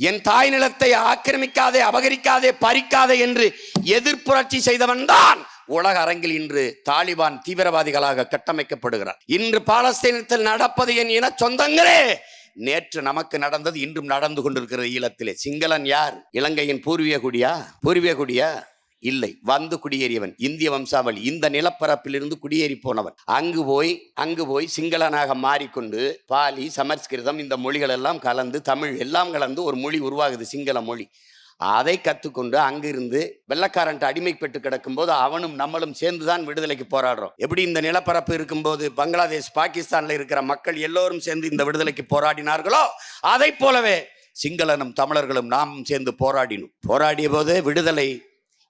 என் தாய் நிலத்தை ஆக்கிரமிக்காதே அபகரிக்காதே பறிக்காதே என்று எதிர்ப்புரட்சி செய்தவன் தான் உலக அரங்கில் இன்று தாலிபான் தீவிரவாதிகளாக கட்டமைக்கப்படுகிறார். இன்று பாலஸ்தீனத்தில் நடப்பது என் இன சொந்தங்களே! நேற்று நமக்கு நடந்தது இன்றும் நடந்து கொண்டிருக்கிறது ஈழத்திலே. சிங்களன் யார்? இலங்கையின் பூர்வீக குடியா? பூர்வீக குடியா? இல்லை. வந்து குடியேறியவன் இந்திய வம்சாவளி இந்த நிலப்பரப்பிலிருந்து குடியேறி போனவன். அங்கு போய் அங்கு போய் சிங்களனாக மாறிக்கொண்டு பாலி சமஸ்கிருதம் இந்த மொழிகள் எல்லாம் கலந்து தமிழ் எல்லாம் கலந்து ஒரு மொழி உருவாகுது சிங்கள மொழி. அதை கற்றுக்கொண்டு அங்கிருந்து வெள்ளக்காரன்ட்டு அடிமைப்பட்டு கிடக்கும்போது அவனும் நம்மளும் சேர்ந்து தான் விடுதலைக்கு போராடுறோம். எப்படி இந்த நிலப்பரப்பு இருக்கும்போது பங்களாதேஷ் பாகிஸ்தானில் இருக்கிற மக்கள் எல்லோரும் சேர்ந்து இந்த விடுதலைக்கு போராடினார்களோ? அதை போலவே சிங்களனும் தமிழர்களும் நாமும் சேர்ந்து போராடினோம். போராடிய போது விடுதலை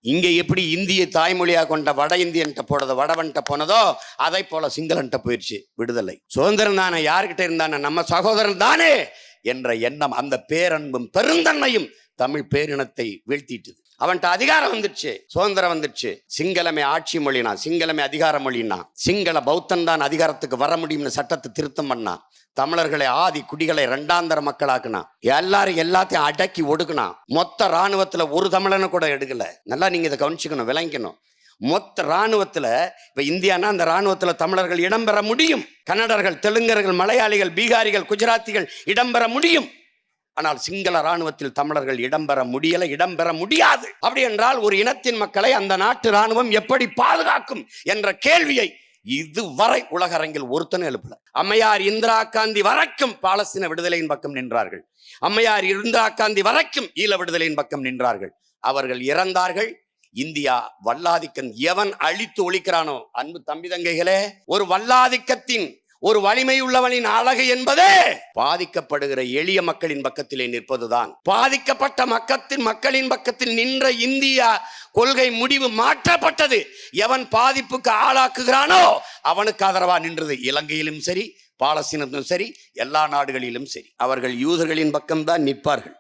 இங்கே எப்படி இந்திய தாய்மொழியாக கொண்ட வட இந்தியன்ட்ட போனதோ வடவன்ட்ட போனதோ அதை போல சிங்களன்ட்ட போயிடுச்சு விடுதலை. சுதந்திரம் தானே யார்கிட்ட இருந்தானே? நம்ம சகோதரன் தானே என்ற எண்ணம் அந்த பேரன்பும் பெருந்தன்மையும் தமிழ் பேரினத்தை வீழ்த்திட்டுது. அவன்கிட்ட அதிகாரம் வந்துடுச்சு சுதந்திரம் வந்துடுச்சு சிங்களமே ஆட்சி மொழினா சிங்களமே அதிகார மொழினா சிங்கள பௌத்தன் தான் அதிகாரத்துக்கு வர முடியும்னு சட்டத்தை திருத்தம் பண்ணா தமிழர்களை ஆதி குடிகளை ரெண்டாந்தர மக்களாக்குனா எல்லாரும் எல்லாத்தையும் அடக்கி ஒடுக்குனா மொத்த ராணுவத்துல ஒரு தமிழனை கூட எடுக்கல. நல்லா நீங்க இதை கவனிச்சுக்கணும் விளங்கிக்கணும். மொத்த ராணுவத்துல இப்ப இந்தியானா அந்த ராணுவத்துல தமிழர்கள் இடம்பெற முடியும். கன்னடர்கள் தெலுங்கர்கள் மலையாளிகள் பீகாரிகள் குஜராத்திகள் இடம்பெற முடியும். ஆனால் சிங்கள ராணுவத்தில் தமிழர்கள் இடம்பெற முடியல இடம்பெற முடியாது. அப்படி என்றால் ஒரு இனத்தின் மக்களை அந்த நாட்டு ராணுவம் எப்படி பாதுகாக்கும் என்ற கேள்வியை இதுவரை உலக அரங்கில் ஒருத்தனும் எழுப்பல. அம்மையார் இந்திரா காந்தி வரைக்கும் பாலஸ்தீன விடுதலையின் பக்கம் நின்றார்கள். அம்மையார் இந்திரா காந்தி வரைக்கும் ஈழ விடுதலையின் பக்கம் நின்றார்கள். அவர்கள் இறந்தார்கள். இந்தியா வல்லாதிக்கன் எவன் அழித்து ஒழிக்கிறானோ அன்பு தம்பி தங்கைகளே ஒரு வல்லாதிக்கத்தின் ஒரு வலிமை உள்ளவனின் அழகு என்பதே பாதிக்கப்படுகிற எளிய மக்களின் பக்கத்திலே நிற்பதுதான். பாதிக்கப்பட்ட மக்கத்தின் மக்களின் பக்கத்தில் நின்ற இந்தியா கொள்கை முடிவு மாற்றப்பட்டது. எவன் பாதிப்புக்கு ஆளாக்குகிறானோ அவனுக்கு ஆதரவா நின்றது இலங்கையிலும் சரி பாலஸ்தீனத்திலும் சரி எல்லா நாடுகளிலும் சரி. அவர்கள் யூதர்களின் பக்கம்தான் நிற்பார்கள்.